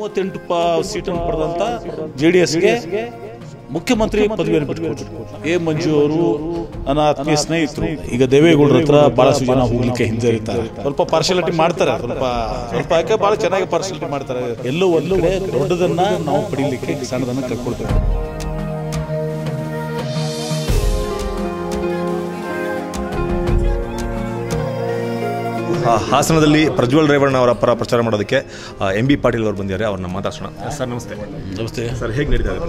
ಮೂವತ್ತೆಂಟು ಸೀಟನ್ನು ಪಡೆದಂತ J D ಎಸ್ಗೆ ಮುಖ್ಯಮಂತ್ರಿ ಪದವಿಯನ್ನು ಬಿಟ್ಟುಕೊಟ್ರು ಎ ಮಂಜು ಅವರು ನನ್ನ ಆತ್ಮೀಯ ಸ್ನೇಹಿತರು. ಈಗ ದೇವೇಗೌಡರ ಹತ್ರ ಬಹಳಷ್ಟು ಜನ ಹೋಗ್ಲಿಕ್ಕೆ ಹಿಂಜರಿತಾರೆ ಸ್ವಲ್ಪ ಪಾರ್ಶಾಲಿಟಿ ಮಾಡ್ತಾರೆ. ಸ್ವಲ್ಪ ಸ್ವಲ್ಪ ಯಾಕೆ ಬಹಳ ಚೆನ್ನಾಗಿ ಪಾರ್ಶಾಲಿಟಿ ಮಾಡ್ತಾರೆ. ಎಲ್ಲೋ ಒಂದು ದೊಡ್ಡದನ್ನ ನಾವು ಪಡೀಲಿಕ್ಕೆ ಸಣ್ಣದನ್ನ ಕಳ್ಕೊಳ್ತೇವೆ. ಹಾಸನದಲ್ಲಿ ಪ್ರಜ್ವಲ್ ರೇವಣ್ಣ ಅವರ ಪರ ಪ್ರಚಾರ ಮಾಡೋದಕ್ಕೆ ಎಂ ಬಿ ಪಾಟೀಲ್ ಅವರು ಬಂದಿದ್ದಾರೆ ಅವ್ರನ್ನ ಮಾತಾಡ್ಸೋಣ. ಸರ್ ನಮಸ್ತೆ. ನಮಸ್ತೆ. ಸರ್ ಹೇಗೆ ನಡೀತಾ ಇದೆ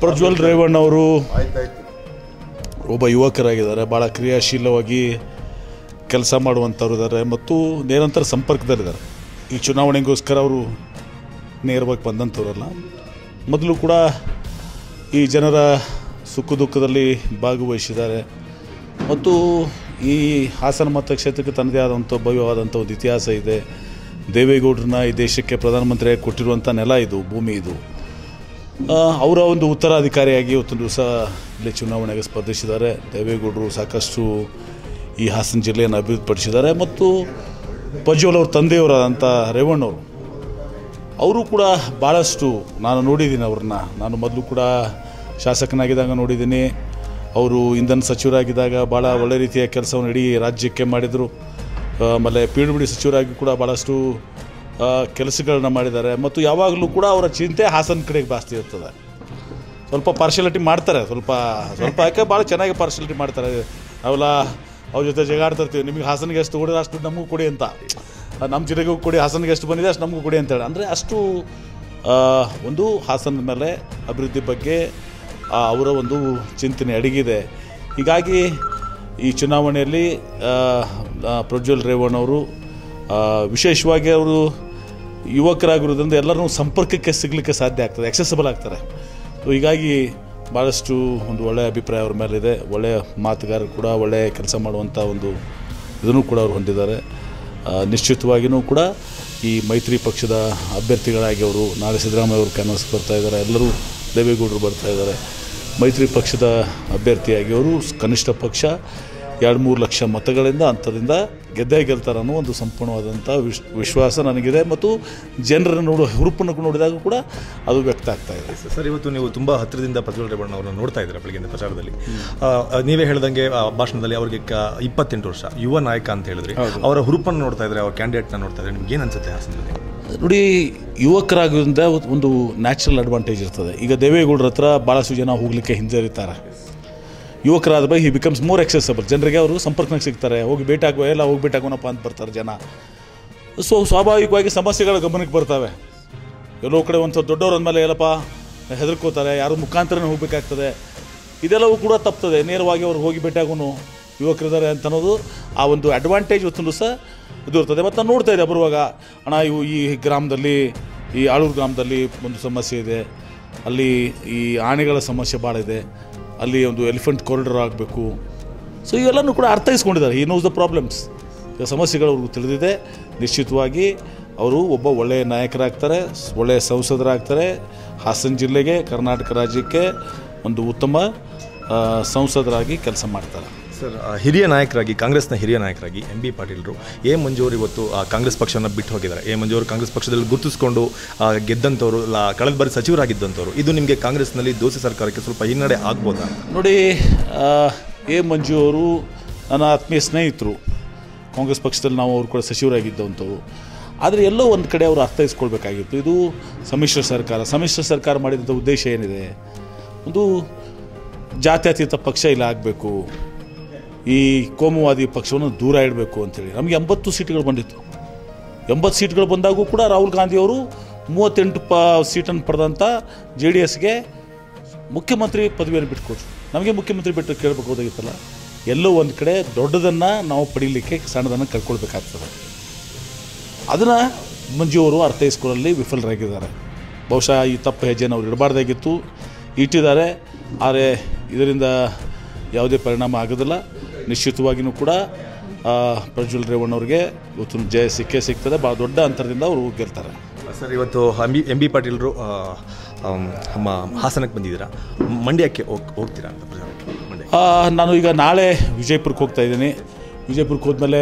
ಪ್ರಜ್ವಲ್ ರೇವಣ್ಣ ಅವರು ಒಬ್ಬ ಯುವಕರಾಗಿದ್ದಾರೆ ಭಾಳ ಕ್ರಿಯಾಶೀಲವಾಗಿ ಕೆಲಸ ಮಾಡುವಂಥವ್ರು ಇದ್ದಾರೆ ಮತ್ತು ನಿರಂತರ ಸಂಪರ್ಕದಲ್ಲಿದ್ದಾರೆ. ಈ ಚುನಾವಣೆಗೋಸ್ಕರ ಅವರು ನೇರವಾಗಿ ಬಂದಂಥವ್ರಲ್ಲ ಮೊದಲು ಕೂಡ ಈ ಜನರ ಸುಖ ದುಃಖದಲ್ಲಿ ಭಾಗವಹಿಸಿದ್ದಾರೆ. ಮತ್ತು ಈ ಹಾಸನ ಮತಕ್ಷೇತ್ರಕ್ಕೆ ತನ್ನದೇ ಆದಂಥ ಭವ್ಯವಾದಂಥ ಒಂದು ಇತಿಹಾಸ ಇದೆ. ದೇವೇಗೌಡರನ್ನ ಈ ದೇಶಕ್ಕೆ ಪ್ರಧಾನಮಂತ್ರಿಯಾಗಿ ಕೊಟ್ಟಿರುವಂಥ ನೆಲ ಇದು, ಭೂಮಿ ಇದು. ಅವರ ಒಂದು ಉತ್ತರಾಧಿಕಾರಿಯಾಗಿ ಇವತ್ತೊಂದು ದಿವಸ ಇಲ್ಲಿ ಚುನಾವಣೆಗೆ ಸ್ಪರ್ಧಿಸಿದ್ದಾರೆ. ದೇವೇಗೌಡರು ಸಾಕಷ್ಟು ಈ ಹಾಸನ ಜಿಲ್ಲೆಯನ್ನು ಅಭಿವೃದ್ಧಿಪಡಿಸಿದ್ದಾರೆ ಮತ್ತು ಪ್ರಜ್ವಲ್ ಅವ್ರ ತಂದೆಯವರಾದಂಥ ರೇವಣ್ಣವರು, ಅವರು ಕೂಡ ಭಾಳಷ್ಟು ನಾನು ನೋಡಿದ್ದೀನಿ ಅವ್ರನ್ನ. ನಾನು ಮೊದಲು ಕೂಡ ಶಾಸಕನಾಗಿದ್ದಾಗ ನೋಡಿದ್ದೀನಿ. ಅವರು ಇಂಧನ ಸಚಿವರಾಗಿದ್ದಾಗ ಭಾಳ ಒಳ್ಳೆ ರೀತಿಯ ಕೆಲಸವನ್ನು ಇಡೀ ರಾಜ್ಯಕ್ಕೆ ಮಾಡಿದರು. ಆಮೇಲೆ ಪಿ ಡಿ ಸಚಿವರಾಗಿ ಕೂಡ ಭಾಳಷ್ಟು ಕೆಲಸಗಳನ್ನ ಮಾಡಿದ್ದಾರೆ. ಮತ್ತು ಯಾವಾಗಲೂ ಕೂಡ ಅವರ ಚಿಂತೆ ಹಾಸನ ಕಡೆಗೆ ಜಾಸ್ತಿ ಇರ್ತದೆ. ಸ್ವಲ್ಪ ಪಾರ್ಶಾಲಿಟಿ ಮಾಡ್ತಾರೆ, ಸ್ವಲ್ಪ ಸ್ವಲ್ಪ ಯಾಕೆ ಭಾಳ ಚೆನ್ನಾಗಿ ಪಾರ್ಶಾಲಿಟಿ ಮಾಡ್ತಾರೆ. ಅವೆಲ್ಲ ಅವ್ರ ಜೊತೆ ಜಗಾಡ್ತಿರ್ತೀವಿ ನಿಮಗೆ ಹಾಸನಿಗೆ ಎಷ್ಟು ಕೊಡಿದ್ರೆ ಅಷ್ಟು ನಮಗೂ ಕೊಡಿ ಅಂತ. ನಮ್ಮ ಜಿಲ್ಲೆಗೂ ಕೊಡಿ, ಹಾಸನಿಗೆ ಎಷ್ಟು ಬಂದಿದೆ ಅಷ್ಟು ನಮಗೂ ಕೊಡಿ ಅಂತೇಳಿ ಅಂದರೆ ಅಷ್ಟು ಒಂದು ಹಾಸನ ಮೇಲೆ ಅಭಿವೃದ್ಧಿ ಬಗ್ಗೆ ಅವರ ಒಂದು ಚಿಂತನೆ ಅಡಗಿದೆ. ಹೀಗಾಗಿ ಈ ಚುನಾವಣೆಯಲ್ಲಿ ಪ್ರಜ್ವಲ್ ರೇವಣ್ಣ ಅವರು ವಿಶೇಷವಾಗಿ ಅವರು ಯುವಕರಾಗಿರೋದ್ರಿಂದ ಎಲ್ಲರೂ ಸಂಪರ್ಕಕ್ಕೆ ಸಿಗಲಿಕ್ಕೆ ಸಾಧ್ಯ ಆಗ್ತದೆ ಆಕ್ಸೆಸಬಲ್ ಆಗ್ತಾರೆ. ಸೊ ಹೀಗಾಗಿ ಭಾಳಷ್ಟು ಒಂದು ಒಳ್ಳೆಯ ಅಭಿಪ್ರಾಯ ಅವ್ರ ಮೇಲಿದೆ. ಒಳ್ಳೆಯ ಮಾತುಗಾರರು ಕೂಡ ಒಳ್ಳೆಯ ಕೆಲಸ ಮಾಡುವಂಥ ಒಂದು ಇದನ್ನು ಕೂಡ ಅವರು ಹೊಂದಿದ್ದಾರೆ. ನಿಶ್ಚಿತವಾಗಿಯೂ ಕೂಡ ಈ ಮೈತ್ರಿ ಪಕ್ಷದ ಅಭ್ಯರ್ಥಿಗಳಾಗಿ ಅವರು ನಾಳೆ ಸಿದ್ದರಾಮಯ್ಯ ಅವರು ಕ್ಯಾನ್ವಸ್ ಬರ್ತಾ ಇದ್ದಾರೆ. ಎಲ್ಲರೂ ದೇವೇಗೌಡರು ಬರ್ತಾ ಇದ್ದಾರೆ. ಮೈತ್ರಿ ಪಕ್ಷದ ಅಭ್ಯರ್ಥಿಯಾಗಿ ಅವರು ಕನಿಷ್ಠ ಪಕ್ಷ ಎರಡು ಮೂರು ಲಕ್ಷ ಮತಗಳಿಂದ ಅಂಥದಿಂದ ಗೆದ್ದೇ ಗೆಲ್ತಾರೆ ಅನ್ನೋ ಒಂದು ಸಂಪೂರ್ಣವಾದಂಥ ವಿಶ್ ವಿಶ್ವಾಸ ನನಗಿದೆ ಮತ್ತು ಜನರನ್ನು ನೋಡುವ ಹುರುಪನ್ನು ನೋಡಿದಾಗ ಕೂಡ ಅದು ವ್ಯಕ್ತ ಆಗ್ತಾ ಇದೆ. ಸರ್ ಇವತ್ತು ನೀವು ತುಂಬ ಹತ್ತಿರದಿಂದ ಪ್ರಜ್ವಲ್ ರೇವಣ್ಣ ಅವರನ್ನು ನೋಡ್ತಾ ಇದ್ದೀರಾ ಬೆಳಗಿನ ಪ್ರಚಾರದಲ್ಲಿ. ಆ, ಆ, ನೀವೇ ಹೇಳ್ದಂಗೆ ಆ, ಭಾಷಣದಲ್ಲಿ ಅವರಿಗೆ ಇಪ್ಪತ್ತೆಂಟು ವರ್ಷ ಯುವ ನಾಯಕ ಅಂತ ಹೇಳಿದ್ರಿ. ಅವರ ಹುರುಪನ್ನು ನೋಡ್ತಾ ಇದ್ದಾರೆ ಅವ್ರ ಕ್ಯಾಂಡಿಡೇಟ್ನ ನೋಡ್ತಾ ಇದ್ದಾರೆ ನಿಮ್ಗೆ ಏನು ಅನ್ಸುತ್ತೆ ಹಾಸನದಲ್ಲಿ ನೋಡಿ ಯುವಕರಾಗೋದ್ರಿಂದ ಒಂದು ನ್ಯಾಚುರಲ್ ಅಡ್ವಾಂಟೇಜ್ ಇರ್ತದೆ. ಈಗ ದೇವೇಗೌಡರ ಹತ್ರ ಭಾಳಷ್ಟು ಜನ ಹೋಗಲಿಕ್ಕೆ ಹಿಂಜರಿತಾರೆ. ಯುವಕರಾದ by he becomes more accessible ಜನರಿಗೆ ಅವರು ಸಂಪರ್ಕನಾಗ ಸಿಗ್ತಾರೆ. ಹೋಗಿ ಭೇಟಾಗುವ ಎಲ್ಲ ಹೋಗಿ ಭೇಟಿ ಆಗೋಣಪ್ಪ ಅಂತ ಬರ್ತಾರೆ ಜನ. ಸೊ ಸ್ವಾಭಾವಿಕವಾಗಿ ಸಮಸ್ಯೆಗಳ ಗಮನಕ್ಕೆ ಬರ್ತವೆ. ಎಲ್ಲೋ ಕಡೆ ಒಂದು ಸ್ವಲ್ಪ ದೊಡ್ಡವ್ರ ಅಂದಮೇಲೆ, ಎಲ್ಲಪ್ಪ, ಹೆದರ್ಕೋತಾರೆ. ಯಾರು ಮುಖಾಂತರನೇ ಹೋಗಬೇಕಾಗ್ತದೆ. ಇದೆಲ್ಲವೂ ಕೂಡ ತಪ್ತದೆ. ನೇರವಾಗಿ ಅವ್ರು ಹೋಗಿ ಭೇಟಿಯಾಗೋನು ಯುವಕರಿದ್ದಾರೆ ಅಂತ ಅನ್ನೋದು ಆ ಒಂದು ಅಡ್ವಾಂಟೇಜ್ ಹೊತ್ತು ಸಹ ಇದು ಇರ್ತದೆ ಮತ್ತು ನಾನು ನೋಡ್ತಾ ಇದ್ದೆ ಬರುವಾಗ ಅಣ್ಣ, ಇವು ಈ ಗ್ರಾಮದಲ್ಲಿ, ಈ ಆಳೂರು ಗ್ರಾಮದಲ್ಲಿ ಒಂದು ಸಮಸ್ಯೆ ಇದೆ. ಅಲ್ಲಿ ಈ ಆನೆಗಳ ಸಮಸ್ಯೆ ಭಾಳ ಇದೆ. ಅಲ್ಲಿ ಒಂದು ಎಲಿಫೆಂಟ್ ಕಾರಿಡರ್ ಆಗಬೇಕು. ಸೊ ಇವೆಲ್ಲನೂ ಕೂಡ ಅರ್ಥೈಸ್ಕೊಂಡಿದ್ದಾರೆ. ಈ ನೋಸ್ ದ ಪ್ರಾಬ್ಲಮ್ಸ್ ಸಮಸ್ಯೆಗಳು ಅವ್ರಿಗೂ ತಿಳಿದಿದೆ. ನಿಶ್ಚಿತವಾಗಿ ಅವರು ಒಬ್ಬ ಒಳ್ಳೆಯ ನಾಯಕರಾಗ್ತಾರೆ, ಒಳ್ಳೆಯ ಸಂಸದರಾಗ್ತಾರೆ. ಹಾಸನ ಜಿಲ್ಲೆಗೆ, ಕರ್ನಾಟಕ ರಾಜ್ಯಕ್ಕೆ ಒಂದು ಉತ್ತಮ ಸಂಸದರಾಗಿ ಕೆಲಸ ಮಾಡ್ತಾರೆ. ಸರ್ ಹಿರಿಯ ನಾಯಕರಾಗಿ, ಕಾಂಗ್ರೆಸ್ನ ಹಿರಿಯ ನಾಯಕರಾಗಿ ಎಂ ಬಿ ಪಾಟೀಲರು, ಎ ಮಂಜು ಅವರು ಇವತ್ತು ಕಾಂಗ್ರೆಸ್ ಪಕ್ಷನ ಬಿಟ್ಟು ಹೋಗಿದ್ದಾರೆ. ಎ ಮಂಜು ಅವರು ಕಾಂಗ್ರೆಸ್ ಪಕ್ಷದಲ್ಲಿ ಗುರುತಿಸಿಕೊಂಡು ಗೆದ್ದಂಥವರು ಕಳೆದ ಬಾರಿ ಸಚಿವರಾಗಿದ್ದಂಥವ್ರು ಇದು ನಿಮಗೆ ಕಾಂಗ್ರೆಸ್ನಲ್ಲಿ ದೋಸೆ ಸರ್ಕಾರಕ್ಕೆ ಸ್ವಲ್ಪ ಹಿನ್ನಡೆ ಆಗ್ಬೋದಾ? ನೋಡಿ ಎ ಮಂಜು ಅವರು ನನ್ನ ಆತ್ಮೀಯ ಸ್ನೇಹಿತರು. ಕಾಂಗ್ರೆಸ್ ಪಕ್ಷದಲ್ಲಿ ನಾವು ಅವರು ಕೂಡ ಸಚಿವರಾಗಿದ್ದಂಥವ್ರು ಆದರೆ ಎಲ್ಲೋ ಒಂದು ಕಡೆ ಅವರು ಅರ್ಥೈಸ್ಕೊಳ್ಬೇಕಾಗಿತ್ತು. ಇದು ಸಮ್ಮಿಶ್ರ ಸರ್ಕಾರ. ಸಮ್ಮಿಶ್ರ ಸರ್ಕಾರ ಮಾಡಿದಂಥ ಉದ್ದೇಶ ಏನಿದೆ? ಒಂದು ಜಾತ್ಯತೀತ ಪಕ್ಷ ಇಲ್ಲ ಆಗಬೇಕು. ಈ ಕೋಮುವಾದಿ ಪಕ್ಷವನ್ನು ದೂರ ಇಡಬೇಕು ಅಂತೇಳಿ. ನಮಗೆ ಎಂಬತ್ತು ಸೀಟ್ಗಳು ಬಂದಿತ್ತು. ಎಂಬತ್ತು ಸೀಟ್ಗಳು ಬಂದಾಗೂ ಕೂಡ ರಾಹುಲ್ ಗಾಂಧಿಯವರು ಮೂವತ್ತೆಂಟು ಪ ಸೀಟನ್ನು ಪಡೆದಂಥ ಜೆ ಡಿ ಎಸ್ಗೆ ಮುಖ್ಯಮಂತ್ರಿ ಪದವಿಯನ್ನು ಬಿಟ್ಕೊಟ್ರು ನಮಗೆ ಮುಖ್ಯಮಂತ್ರಿ ಬಿಟ್ಟು ಕೇಳಬೇಕಾಗಿತ್ತಲ್ಲ ಎಲ್ಲೋ ಒಂದು ಕಡೆ ದೊಡ್ಡದನ್ನು ನಾವು ಪಡೀಲಿಕ್ಕೆ ಸಣ್ಣದನ್ನು ಕಳ್ಕೊಳ್ಬೇಕಾಗ್ತದೆ. ಅದನ್ನು ಮಂಜು ಅರ್ಥೈಸ್ಕೊಳ್ಳಲ್ಲಿ ವಿಫಲರಾಗಿದ್ದಾರೆ. ಬಹುಶಃ ಈ ತಪ್ಪು ಹೆಜ್ಜೆನ ಅವ್ರು ಇಡಬಾರ್ದಾಗಿತ್ತು. ಇಟ್ಟಿದ್ದಾರೆ ಆದರೆ ಇದರಿಂದ ಯಾವುದೇ ಪರಿಣಾಮ ಆಗೋದಿಲ್ಲ. ನಿಶ್ಚಿತವಾಗಿಯೂ ಕೂಡ ಪ್ರಜ್ವಲ್ ರೇವಣ್ಣವ್ರಿಗೆ ಇವತ್ತು ಜಯ ಸಿಕ್ಕೇ ಸಿಗ್ತದೆ. ಭಾಳ ದೊಡ್ಡ ಅಂತರದಿಂದ ಅವರು ಗೆಲ್ತಾರೆ. ಸರ್ ಇವತ್ತು ಎಂ ಬಿ ಎಂ ಬಿ ಪಾಟೀಲ್ರು ಹಾಸನಕ್ಕೆ ಬಂದಿದ್ದೀರಾ? ಮಂಡ್ಯಕ್ಕೆ ಹೋಗ್ ಹೋಗ್ತೀರಾ ಅಂತ ನಾನು ಈಗ ನಾಳೆ ವಿಜಯಪುರಕ್ಕೆ ಹೋಗ್ತಾ ಇದ್ದೀನಿ. ವಿಜಯಪುರಕ್ಕೆ ಹೋದ್ಮೇಲೆ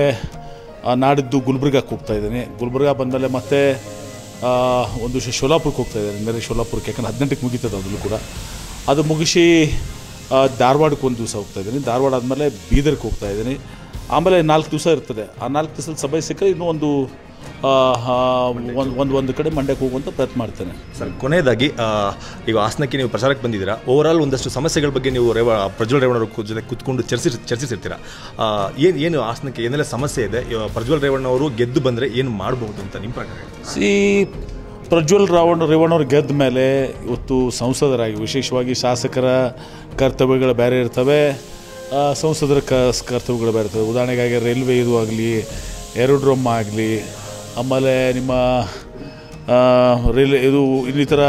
ನಾಡಿದ್ದು ಗುಲ್ಬರ್ಗಕ್ಕೆ ಹೋಗ್ತಾ ಇದ್ದೀನಿ. ಗುಲ್ಬರ್ಗ ಬಂದಮೇಲೆ ಮತ್ತೆ ಒಂದು ವಿಷಯ ಶೋಲಾಪುರಕ್ಕೆ ಹೋಗ್ತಾ ಇದ್ದಾರೆ ನೆರೆ ಶೋಲಾಪುರಕ್ಕೆ ಯಾಕಂದ್ರೆ ಹದಿನೆಂಟಕ್ಕೆ ಮುಗೀತದೆ ಅದನ್ನು ಕೂಡ. ಅದು ಮುಗಿಸಿ ಧಾರವಾಡಕ್ಕೆ ಒಂದು ದಿವಸ ಹೋಗ್ತಾ ಇದ್ದೀನಿ. ಧಾರವಾಡ ಆದಮೇಲೆ ಬೀದರ್ಗೆ ಹೋಗ್ತಾ ಇದ್ದೀನಿ. ಆಮೇಲೆ ನಾಲ್ಕು ದಿವಸ ಇರ್ತದೆ. ಆ ನಾಲ್ಕು ದಿವಸದಲ್ಲಿ ಸಭೆ ಸಿಕ್ಕರೆ ಇನ್ನೂ ಒಂದು ಒಂದು ಒಂದು ಒಂದು ಕಡೆ ಮಂಡ್ಯಕ್ಕೆ ಹೋಗುವಂಥ ಪ್ರಯತ್ನ ಮಾಡ್ತೇನೆ. ಸರ್ ಕೊನೆಯದಾಗಿ ಆ, ಈಗ ಹಾಸನಕ್ಕೆ ನೀವು ಪ್ರಚಾರಕ್ಕೆ ಬಂದಿದ್ದೀರಾ? ಓವರಾಲ್ ಒಂದಷ್ಟು ಸಮಸ್ಯೆಗಳ ಬಗ್ಗೆ ನೀವು ರೇವ ಪ್ರಜ್ವಲ್ ರೇವಣ್ಣವ್ರ ಜೊತೆ ಕುತ್ಕೊಂಡು ಚರ್ಚಿಸಿ ಚರ್ಚಿಸಿರ್ತೀರಾ? ಏನು ಏನು ಹಾಸನಕ್ಕೆ ಏನೆಲ್ಲ ಸಮಸ್ಯೆ ಇದೆ? ಪ್ರಜ್ವಲ್ ರೇವಣ್ಣವರು ಗೆದ್ದು ಬಂದರೆ ಏನು ಮಾಡಬಹುದು ಅಂತ ನಿಮ್ಮ ಪ್ರಕಾರ ಸಿ ಪ್ರಜ್ವಲ್ ರಾವಣ ರೇವಣ್ಣವ್ರು ಗೆದ್ದ ಮೇಲೆ ಇವತ್ತು ಸಂಸದರಾಗಿ, ವಿಶೇಷವಾಗಿ ಶಾಸಕರ ಕರ್ತವ್ಯಗಳು ಬೇರೆ ಇರ್ತವೆ. ಸಂಸದರ ಕ, ಕರ್ತವ್ಯಗಳು ಬೇರೆ ಇರ್ತವೆ. ಉದಾಹರಣೆಗಾಗಿ ರೈಲ್ವೆ ಇದು ಆಗಲಿ, ಏರೋಡ್ರೋಮ್ ಆಗಲಿ, ಆಮೇಲೆ ನಿಮ್ಮ ರೈಲ್ ಇದು ಇನ್ನಿತರ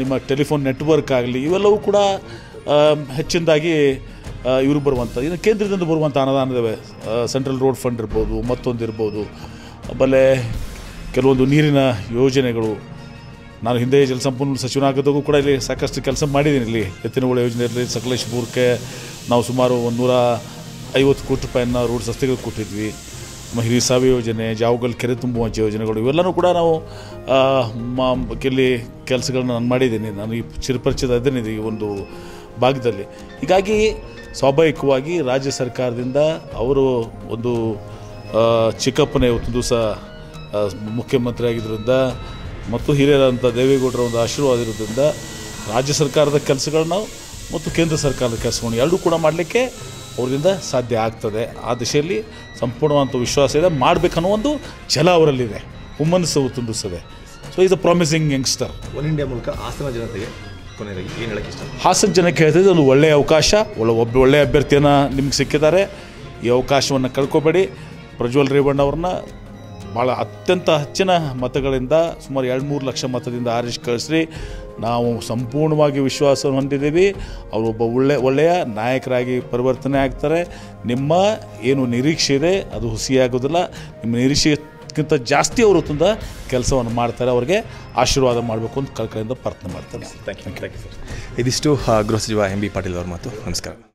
ನಿಮ್ಮ ಟೆಲಿಫೋನ್ ನೆಟ್ವರ್ಕ್ ಆಗಲಿ, ಇವೆಲ್ಲವೂ ಕೂಡ ಹೆಚ್ಚಿನದಾಗಿ ಇವರು ಬರುವಂಥ ಇನ್ನು ಕೇಂದ್ರದಿಂದ ಬರುವಂಥ ಅನುದಾನದವೆ. ಸೆಂಟ್ರಲ್ ರೋಡ್ ಫಂಡ್ ಇರ್ಬೋದು ಮತ್ತೊಂದು ಇರ್ಬೋದು ಆಮೇಲೆ ಕೆಲವೊಂದು ನೀರಿನ ಯೋಜನೆಗಳು. ನಾನು ಹಿಂದೆ ಜಲಸಂಪನ್ಮೂಲ ಸಚಿವನಾಗದಾಗೂ ಕೂಡ ಇಲ್ಲಿ ಸಾಕಷ್ಟು ಕೆಲಸ ಮಾಡಿದ್ದೀನಿ ಇಲ್ಲಿ. ಎತ್ತಿನಹೊಳೆ ಯೋಜನೆಯಲ್ಲಿ ಸಕಲೇಶ್ಪುರಕ್ಕೆ ನಾವು ಸುಮಾರು ಒಂದು ನೂರ ಐವತ್ತು ಕೋಟಿ ರೂಪಾಯಿನ ರೋಡ್ ಸಸ್ತೆಗಳು ಕೊಟ್ಟಿದ್ವಿ. ನಮ್ಮ ಹಿರಿಸಾವಿ ಯೋಜನೆ, ಜಾವಗಲ್ ಕೆರೆ ತುಂಬುವ ಯೋಜನೆಗಳು, ಇವೆಲ್ಲನೂ ಕೂಡ ನಾವು ಇಲ್ಲಿ ಕೆಲಸಗಳನ್ನ ನಾನು ಮಾಡಿದ್ದೀನಿ. ನಾನು ಈ ಚಿರಪರಿಚಿತ ಇದ್ದೇನೆ ಈ ಒಂದು ಭಾಗದಲ್ಲಿ. ಹೀಗಾಗಿ ಸ್ವಾಭಾವಿಕವಾಗಿ ರಾಜ್ಯ ಸರ್ಕಾರದಿಂದ ಅವರು ಒಂದು ಚಿಕ್ಕಪ್ಪನ ಇವತ್ತು ದಿವಸ ಮುಖ್ಯಮಂತ್ರಿ ಆಗಿದ್ದರಿಂದ ಮತ್ತು ಹಿರಿಯರಂಥ ದೇವೇಗೌಡರ ಒಂದು ಆಶೀರ್ವಾದ ಇರೋದ್ರಿಂದ ರಾಜ್ಯ ಸರ್ಕಾರದ ಕೆಲಸಗಳನ್ನ ಮತ್ತು ಕೇಂದ್ರ ಸರ್ಕಾರದ ಕೆಲಸಗಳನ್ನು ಎರಡೂ ಕೂಡ ಮಾಡಲಿಕ್ಕೆ ಅವರಿಂದ ಸಾಧ್ಯ ಆಗ್ತದೆ. ಆ ದಿಶೆಯಲ್ಲಿ ಸಂಪೂರ್ಣವಾದಂಥ ವಿಶ್ವಾಸ ಇದೆ. ಮಾಡಬೇಕನ್ನೋ ಒಂದು ಛಲ ಅವರಲ್ಲಿದೆ. ಹುಮ್ಮನಸು ತುಂಬಿಸ್ತದೆ. So is a promising youngster one India ಮೂಲಕ ಹಾಸನ ಜನತೆಗೆ ಕೊನೆಯದಾಗಿ ಏನು ಹೇಳಕ್ಕೆ ಇಷ್ಟ? ಹಾಸನ ಜನಕ್ಕೆ ಹೇಳ್ತಿದ್ದೆ ಒಂದು ಒಳ್ಳೆಯ ಅವಕಾಶ. ಒಳ್ಳೆ ಒಬ್ಬ ಒಳ್ಳೆಯ ಅಭ್ಯರ್ಥಿಯನ್ನು ನಿಮ್ಗೆ ಸಿಕ್ಕಿದ್ದಾರೆ. ಈ ಅವಕಾಶವನ್ನು ಕಳ್ಕೊಬೇಡಿ. ಪ್ರಜ್ವಲ್ ರೇವಣ್ಣ ಅವ್ರನ್ನ ಭಾಳ ಅತ್ಯಂತ ಹೆಚ್ಚಿನ ಮತಗಳಿಂದ ಸುಮಾರು ಎರಡು ಮೂರು ಲಕ್ಷ ಮತದಿಂದ ಆರಿಸಿ ಕಳಿಸ್ರಿ. ನಾವು ಸಂಪೂರ್ಣವಾಗಿ ವಿಶ್ವಾಸವನ್ನು ಹೊಂದಿದ್ದೀವಿ. ಅವರು ಒಬ್ಬ ಒಳ್ಳೆ, ಒಳ್ಳೆಯ ನಾಯಕರಾಗಿ ಪರಿವರ್ತನೆ ಆಗ್ತಾರೆ. ನಿಮ್ಮ ಏನು ನಿರೀಕ್ಷೆ ಇದೆ, ಅದು ಹುಸಿಯಾಗೋದಿಲ್ಲ. ನಿಮ್ಮ ನಿರೀಕ್ಷೆಗಿಂತ ಜಾಸ್ತಿ ಅವರು ತುಂಬ ಕೆಲಸವನ್ನು ಮಾಡ್ತಾರೆ. ಅವ್ರಿಗೆ ಆಶೀರ್ವಾದ ಮಾಡಬೇಕು ಅಂತ ಕಳ್ಕಳಿಂದ ಪ್ರಾರ್ಥನೆ ಮಾಡ್ತಾರೆ thank you thank you sir ಇದಿಷ್ಟು ಗೃಹ ಸಚಿವ ಎಂ ಬಿ ಪಾಟೀಲ್ ಅವ್ರ ಮಾತು. ನಮಸ್ಕಾರ.